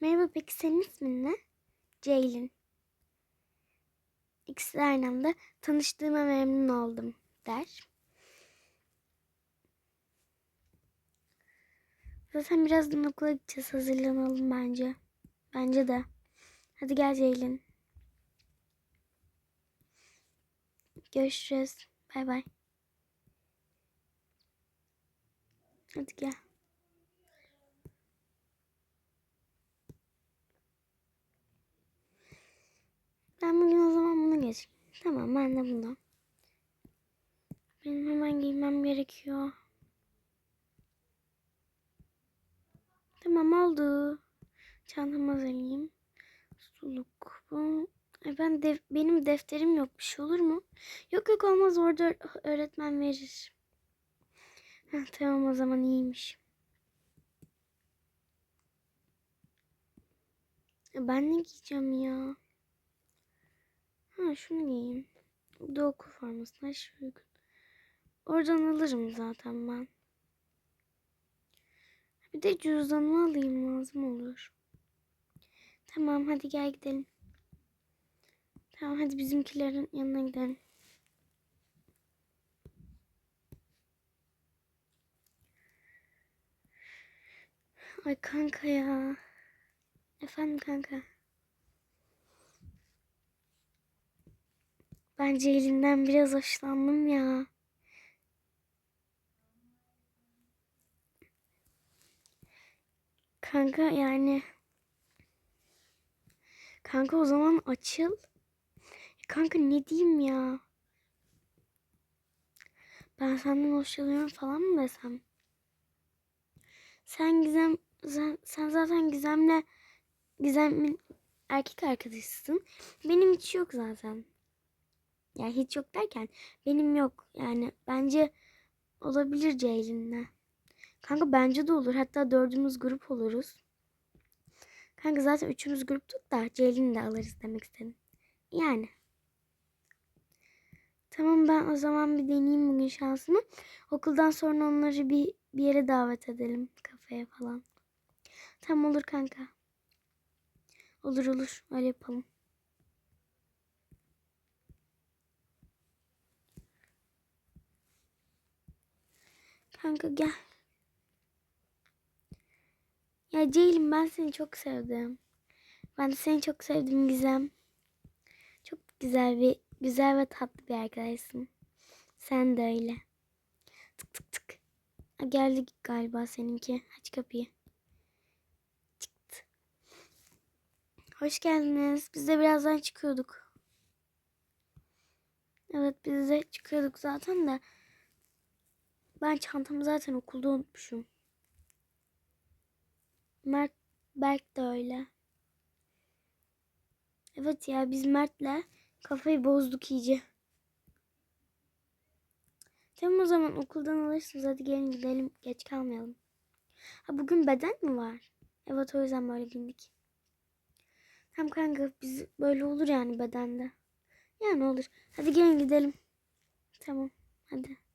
Merhaba peki senin ismin ne? Ceylin. İkisi aynı anda tanıştığıma memnun oldum der. Zaten birazdan okula gideceğiz. Hazırlanalım bence. Bence de. Hadi gel Ceylin. Görüşürüz. Bay bay. Hadi gel. Ben bugün o zaman bunu geçeyim. Tamam ben de bunu. Benim hemen giymem gerekiyor. Tamam oldu. Çantamı hazırlayayım. Suluk bu. Ay ben def- benim defterim yok. Bir şey olur mu? Yok yok olmaz orada öğretmen verir. Heh, tamam o zaman iyiymiş. Ya Ben ne giyeceğim ya? Ha şunu giyeyim. Okul formasına şu uygun. Oradan alırım zaten ben. Bir de cüzdanımı alayım lazım olur. Tamam hadi gel gidelim. Tamam hadi bizimkilerin yanına gidelim. Ay kanka ya. Efendim kanka. Bence elinden biraz hoşlandım ya. Kanka yani. Kanka o zaman açıl. Kanka ne diyeyim ya? Ben senden hoşlanıyorum falan mı desem? Sen Gizem, sen, sen zaten Gizem'le Gizem'in erkek arkadaşısın. Benim hiç yok zaten. Yani hiç yok derken benim yok. Yani bence olabilir Ceylin'le. Kanka bence de olur. Hatta dördümüz grup oluruz. Kanka zaten üçümüz gruptuk da Ceylin'i de alırız demek istedim. Yani. Tamam ben o zaman bir deneyeyim bugün şansımı. Okuldan sonra onları bir, bir yere davet edelim. Kafeye falan. Tamam olur kanka. Olur olur. Öyle yapalım. Kanka gel. Ya Ceylin ben seni çok sevdim. Ben de seni çok sevdim Gizem. Çok güzel bir güzel ve tatlı bir arkadaşsın. Sen de öyle. Tık tık tık. Ha, geldi galiba seninki. Aç kapıyı. Çıktı. Hoş geldiniz. Biz de birazdan çıkıyorduk. Evet biz de çıkıyorduk zaten de. Ben çantamı zaten okulda unutmuşum. Mert, Berk de öyle. Evet ya biz Mert'le kafayı bozduk iyice. Tamam o zaman okuldan alırsınız. Hadi gelin gidelim. Geç kalmayalım. Ha bugün beden mi var? Evet o yüzden böyle giyindik. Tamam kanka biz böyle olur yani bedende. Yani olur. Hadi gelin gidelim. Tamam hadi.